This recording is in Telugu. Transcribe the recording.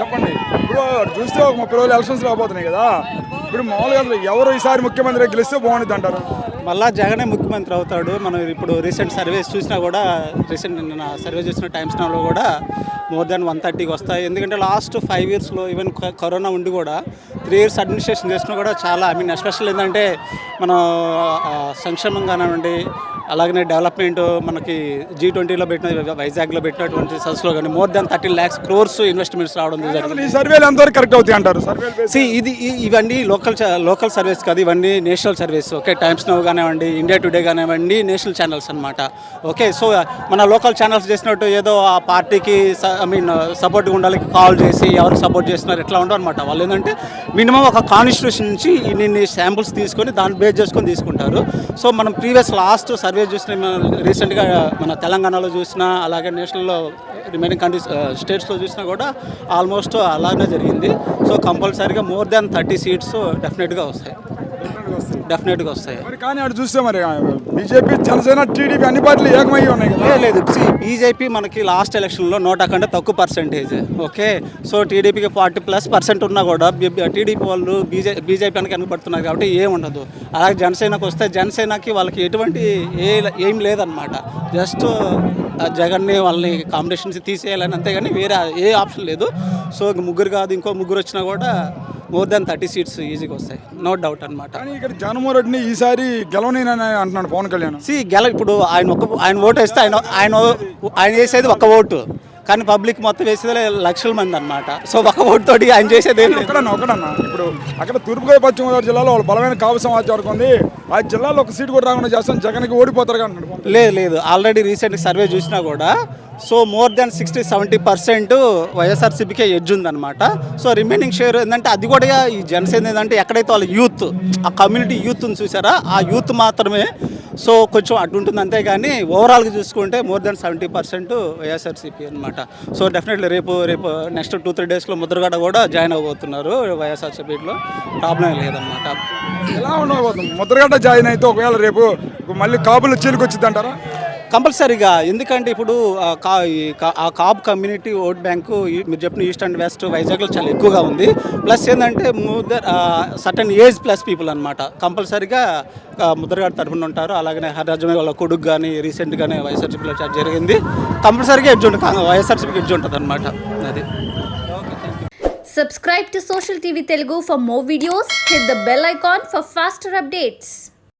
చెప్పండి. ఇప్పుడు చూస్తే ఒక ముప్పై రోజులు ఎలక్షన్స్ రాబోతున్నాయి కదా. ఇప్పుడు మామూలుగా అసలు ఎవరు ఈసారి ముఖ్యమంత్రి గెలిస్తే బాగుంటుంది అంటారు? మళ్ళా జగనే ముఖ్యమంత్రి అవుతాడు. మనం ఇప్పుడు రీసెంట్ సర్వేస్ చూసినా కూడా రీసెంట్ నిన్న సర్వే చూసిన టైమ్స్ నాలో కూడా మోర్ దాన్ వన్ థర్టీకి వస్తాయి. ఎందుకంటే లాస్ట్ ఫైవ్ ఇయర్స్లో ఈవెన్ కరోనా ఉండి కూడా త్రీ ఇయర్స్ అడ్మినిస్ట్రేషన్ చేసినా కూడా చాలా ఐ మీన్ ఎస్పెషల్ ఏంటంటే మనం సంక్షేమం కానివ్వండి అలాగనే డెవలప్మెంట్ మనకి జీ ట్వంటీలో పెట్టిన వైజాగ్లో పెట్టినటువంటి సదస్సులో కానీ more than thirteen lakhs crores investments రావడం జరిగింది. సర్వేలు ఎంతవరకు కరెక్ట్ అవుతాయి అంటారు సి ఇది ఇవన్నీ లోకల్ లోకల్ సర్వీస్ కాదు ఇవన్నీ national service okay Times Now కానివ్వండి ఇండియా టుడే కానివ్వండి నేషనల్ ఛానల్స్ అన్నమాట. ఓకే సో మన లోకల్ ఛానల్స్ చేసినట్టు ఏదో ఆ పార్టీకి ఐ మీన్ సపోర్ట్గా ఉండాలి కాల్ చేసి ఎవరికి సపోర్ట్ చేస్తున్నారు ఎట్లా ఉండవు అనమాట వాళ్ళు ఏంటంటే మినిమం ఒక కాన్స్టిట్యూషన్ నుంచి ఇన్ని శాంపుల్స్ తీసుకొని దాన్ని బేస్ చేసుకొని తీసుకుంటారు. సో మనం ప్రీవియస్ లాస్ట్ సర్వే చూసిన రీసెంట్గా మన తెలంగాణలో చూసినా అలాగే నేషనల్లో రిమైనింగ్ కంట్రీస్ స్టేట్స్లో చూసినా కూడా ఆల్మోస్ట్ అలాగే జరిగింది. సో కంపల్సరీగా మోర్ దాన్ థర్టీ సీట్స్ డెఫినెట్గా వస్తాయి. డెఫినెట్గా వస్తాయి. మరి కానీ అటు చూస్తే మరి బీజేపీ జనసేన టీడీపీ అన్ని పార్టీలు ఏకమయ్యి ఉన్నాయి కదా. లేదు బీజేపీ మనకి లాస్ట్ ఎలక్షన్లో నూట కంటే తక్కువ పర్సెంటేజ్ ఓకే సో టీడీపీకి ఫార్టీ ప్లస్ పర్సెంట్ ఉన్నా కూడా టీడీపీ వాళ్ళు బీజే బీజేపీ అని కనుపడుతున్నారు కాబట్టి ఏం ఉండదు. అలాగే జనసేనకు వస్తే జనసేనకి వాళ్ళకి ఎటువంటి ఏ ఏం లేదనమాట జస్ట్ జగన్ని వాళ్ళని కాంపిటీషన్స్ తీసేయాలని అంతేగాని వేరే ఏ ఆప్షన్ లేదు. సో ముగ్గురు కాదు ఇంకో ముగ్గురు వచ్చినా కూడా మోర్ దాన్ థర్టీ సీట్స్ ఈజీగా వస్తాయి. నో డౌట్ అనమాట కానీ ఇక్కడ జగన్మోహన్ రెడ్డిని ఈసారి గెలవనేనని అంటున్నాడు పవన్ కళ్యాణ్. సి గెల ఇప్పుడు ఆయన ఒక ఆయన ఓటు వేస్తే ఆయన ఆయన ఆయన వేసేది ఒక ఓటు. కానీ పబ్లిక్ మొత్తం వేసేది లక్షల మంది అన్నమాట. సో ఒక ఓటు తోటి ఆయన చేసేది ఏం లేదు. ఇప్పుడు అక్కడ తూర్పుగోదావరి పశ్చిమ గోదావరి జిల్లాలో వాళ్ళు బలమైన కాపు సమాచారం ఉంది ఆ జిల్లాలో ఒక సీట్ కూడా రాకుండా చేస్తాం జగన్కి ఓడిపోతారు అంటున్నాడు లేదు లేదు. ఆల్రెడీ రీసెంట్ సర్వే చూసినా కూడా so more than sixty seventy percent వైఎస్ఆర్సీపీకే edge ఉందన్నమాట. సో రిమైనింగ్ షేర్ ఏంటంటే అది కూడా ఈ జనసేన ఏంటంటే ఎక్కడైతే వాళ్ళ యూత్ ఆ కమ్యూనిటీ యూత్ని చూసారా ఆ యూత్ మాత్రమే సో కొంచెం అడ్డు ఉంటుంది అంతేగాని ఓవరాల్గా చూసుకుంటే more than seventy percent YSRCP అనమాట సో డెఫినెట్లీ రేపు రేపు నెక్స్ట్ టూ త్రీ డేస్లో ముద్రగడ కూడా జాయిన్ అవ్వబోతున్నారు వైఎస్ఆర్సీపీలో ప్రాబ్లం లేదనమాట ఎలా ఉండబోతుంది? ముద్రగడ్డ జాయిన్ అయితే ఒకవేళ రేపు మళ్ళీ కాపులు చీలికి వచ్చింది అంటారా? కంపల్సరీగా ఎందుకంటే ఇప్పుడు ఆ కా ఈ కా- ఆ కమ్యూనిటీ ఓట్ బ్యాంకు మీరు చెప్పిన ఈస్ట్ అండ్ వెస్ట్ వైజాగ్లో చాలా ఎక్కువగా ఉంది. ప్లస్ ఏంటంటే ముదర్ సటన్ ఏజ్ ప్లస్ పీపుల్ అనమాట కంపల్సరీగా ముద్రగాడి తరఫున ఉంటారు. అలాగనే హరిరాజమే వాళ్ళ కొడుకు కానీ రీసెంట్గానే వైఎస్ఆర్సీపీలో చార్జ్ జరిగింది. కంపల్సరీగా ఎడ్జ్ ఉంటుంది వైఎస్ఆర్సీపీకి ఎడ్జ్ ఉంటుంది అనమాట అది. Subscribe to Social TV Telugu for more videos. Hit the bell icon for faster updates.